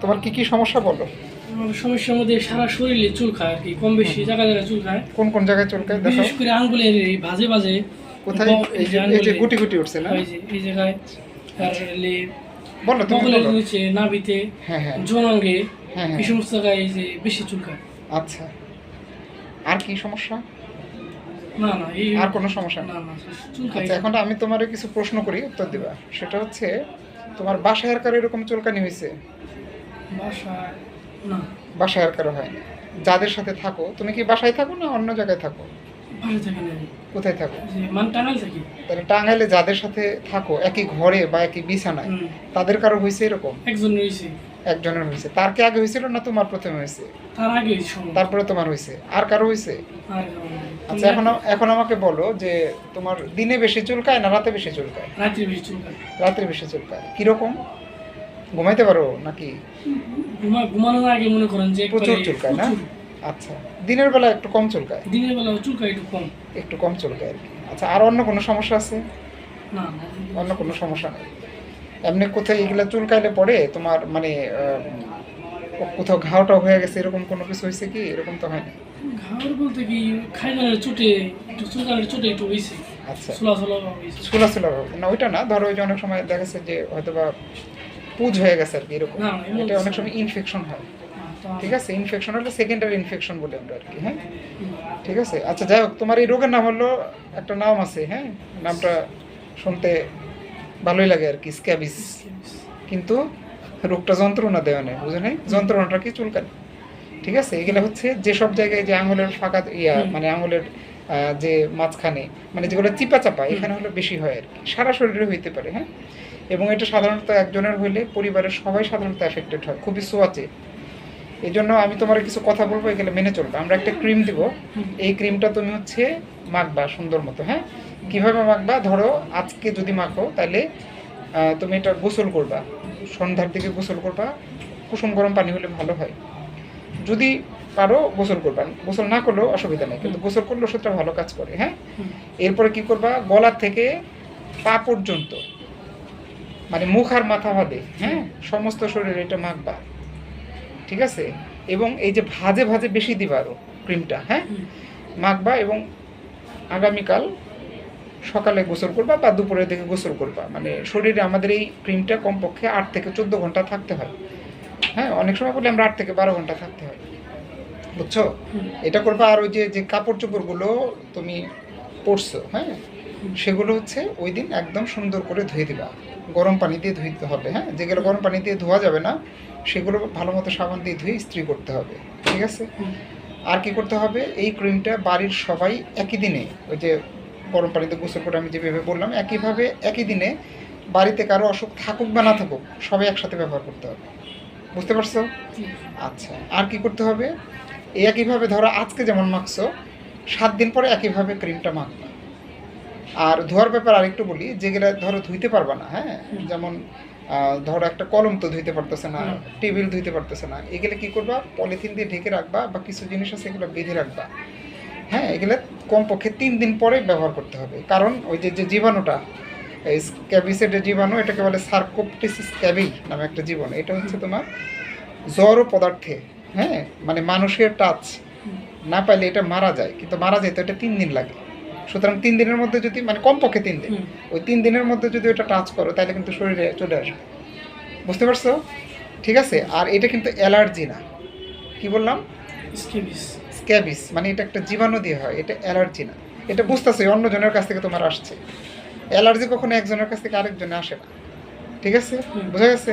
তোমার কি কি সমস্যা বলো? সমস্যার মধ্যে সারা শরীরে চুল খায় আর কি কম বেশি জায়গা জায়গায় চুল খায়। কোন কোন জায়গায় চুলকায় দেখো বিশেষ করে আঙ্গুলের এই ভাজে ভাজে কোথায়? এই যে এই যে গুটি গুটি উঠছে না? এই জায়গায় আর এলে বলো তুমি বলো। নিচে নাভিতে হ্যাঁ হ্যাঁ। জনাঙ্গে হ্যাঁ হ্যাঁ। এই সমস্ত জায়গায় এই যে বেশি চুল খায়। আচ্ছা। আর কি সমস্যা? না না এই আর কোনো সমস্যা? না না চুল খায় আচ্ছা এখন আমি তোমার কিছু প্রশ্ন করি উত্তর দিবা। সেটা হচ্ছে তোমার বাসায় আর কারও এরকম চুলকানি হয়েছে? না। বাসায় আর কারও হয়নি যাদের সাথে থাকো তুমি কি বাসায় থাকো না অন্য জায়গায় থাকো। কোথায় থাকো? মান তাহলে টাঙ্গাইলে যাদের সাথে থাকো একই ঘরে বা একই বিছানায় তাদের কারও হয়েছে এরকম? একজন রয়েছে একজনের হয়েছে। তার কি আগে হয়েছিল না তোমার প্রথমে হয়েছে? তার আগে তারপরে তোমার হয়েছে। আর কারও হয়েছে। আচ্ছা এখন এখন আমাকে বলো যে তোমার দিনে বেশি চুলকায় না রাতে বেশি চুলকায়? রাত্রে বেশি চুল খায় রাত্রে বেশি চুলকায়। কীরকম? ঘুমাইতে পারো নাকি? ঘুমা ঘুমানোর আগে মনে করেন যে প্রচুর চুলকায় না? আচ্ছা দিনের বেলা একটু কম চুলকায়? দিনের বেলা চুলকায় একটু কম। একটু কম চুলকায় আর কি। আচ্ছা আর অন্য কোনো সমস্যা আছে? না না। অন্য কোনো সমস্যা নেই। এমনি কোথায় এগুলো চুলকাইলে পরে তোমার মানে কোথাও ঘাওটা হয়ে গেছে এরকম কোনো কিছু হয়েছে কি? এরকম তো হয় না ঘাওয়ার বলতে কি চোটে একটু চুলকানের চোটে একটু হয়েছে আচ্ছা। ছোলা ছোলা। না ওইটা না ধরো ওই যে অনেক সময় দেখা যাচ্ছে যে হয়তো বা পুজ হয়ে গেছে আর কি এরকম। এটা অনেক সময় ইনফেকশন হয়। ঠিক আছে? ইনফেকশন হলে সেকেন্ডারি ইনফেকশন বলে আমরা আর কি হ্যাঁ? ঠিক আছে? আচ্ছা যাই হোক তোমার এই রোগের নাম হলো একটা নাম আছে হ্যাঁ? নামটা শুনতে ভালোই লাগে আর কি স্ক্যাবিস। কিন্তু রোগটা যন্ত্রণা দেওয়া নেই বুঝে নেই? যন্ত্রণাটা কি? চুলকানি। ঠিক আছে? এগুলো হচ্ছে যেসব জায়গায় যে আঙুলের ফাঁকা ইয়া মানে আঙুলের যে মাঝখানে মানে যেগুলো চিপা চাপা এখানে হলো বেশি হয় আর কি। সারা শরীরে হইতে পারে হ্যাঁ? এবং এটা সাধারণত একজনের হইলে পরিবারের সবাই সাধারণত এফেক্টেড হয় খুবই সোয়াচে। এই জন্য আমি তোমার কিছু কথা বলব এগুলো মেনে চলবে। আমরা একটা ক্রিম দিব। এই ক্রিমটা তুমি হচ্ছে মাখবা সুন্দর মতো হ্যাঁ? কীভাবে মাখবা? ধরো আজকে যদি মাখো তাহলে তুমি এটা গোসল করবা। সন্ধ্যার দিকে গোসল করবা। কুসুম গরম পানি হলে ভালো হয়। যদি পারো গোসল করবা। গোসল না করলেও অসুবিধা নেই কিন্তু গোসল করলে ওষুধটা ভালো কাজ করে হ্যাঁ? এরপরে কি করবা? গলার থেকে পা পর্যন্ত মানে মুখ আর মাথা বাদে হ্যাঁ? সমস্ত শরীরে এটা মাখবা ঠিক আছে? এবং এই যে ভাজে ভাজে বেশি দিবা আরও ক্রিমটা হ্যাঁ? মাখবা এবং আগামীকাল সকালে গোসল করবা বা দুপুরের দিকে গোসল করবা। মানে শরীরে আমাদের এই ক্রিমটা কমপক্ষে আট থেকে চোদ্দ ঘণ্টা থাকতে হয়। হ্যাঁ অনেক সময় বলে আমরা আট থেকে বারো ঘণ্টা থাকতে হয়। বুঝছ? এটা করবা আর ওই যে যে কাপড় চোপড়গুলো তুমি পরছো হ্যাঁ? সেগুলো হচ্ছে ওই দিন একদম সুন্দর করে ধুয়ে দিবা। গরম পানি দিয়ে ধুইতে হবে হ্যাঁ? যেগুলো গরম পানি দিয়ে ধোয়া যাবে না সেগুলো ভালো মতো সাবান দিয়ে ধুয়ে ইস্ত্রি করতে হবে ঠিক আছে? আর কি করতে হবে? এই ক্রিমটা বাড়ির সবাই একই দিনে ওই যে গরম পানিতে গোসল করে আমি যেভাবে বললাম একইভাবে একই দিনে বাড়িতে কারও অসুখ থাকুক বা না থাকুক সবাই একসাথে ব্যবহার করতে হবে। বুঝতে পারছ? আচ্ছা আর কি করতে হবে? এই একইভাবে ধরো আজকে যেমন মাখছো সাত দিন পরে একইভাবে ক্রিমটা মাখবে। আর ধোয়ার ব্যাপার আরেকটু বলি যেগুলা ধরো ধুইতে পারবা না হ্যাঁ? যেমন ধরো একটা কলম তো ধুইতে পারতেছে না টেবিল ধুইতে পারতেছে না এগুলো কি করবা? পলিথিন দিয়ে ঢেকে রাখবা বা কিছু জিনিস আছে এগুলো বেঁধে রাখবা। হ্যাঁ এগুলো কমপক্ষে তিন দিন পরে ব্যবহার করতে হবে। কারণ ওই যে যে জীবাণুটা এই স্ক্যাবিসের যে জীবাণু এটাকে বলে সার্কোপটিসিস স্ক্যাবি নামে একটা জীবাণু। এটা হচ্ছে তোমার জড় পদার্থে হ্যাঁ? মানে মানুষের টাচ না পাইলে এটা মারা যায় কিন্তু মারা যায় তো এটা তিন দিন লাগে। সুতরাং তিন দিনের মধ্যে যদি মানে কমপক্ষে তিন দিন। ওই তিন দিনের মধ্যে যদি ওটা টাচ করো তাহলে কিন্তু শরীরে চলে আসবে। বুঝতে পারছ? ঠিক আছে? আর এটা কিন্তু অ্যালার্জি না। কি বললাম? স্ক্যাবিস মানে এটা একটা জীবাণু দিয়ে হয় এটা অ্যালার্জি না। এটা বুঝতেছে অন্যজনের কাছ থেকে তোমার আসছে। অ্যালার্জি কখনো একজনের কাছ থেকে আরেকজনে আসে না। ঠিক আছে। বোঝা গেছে?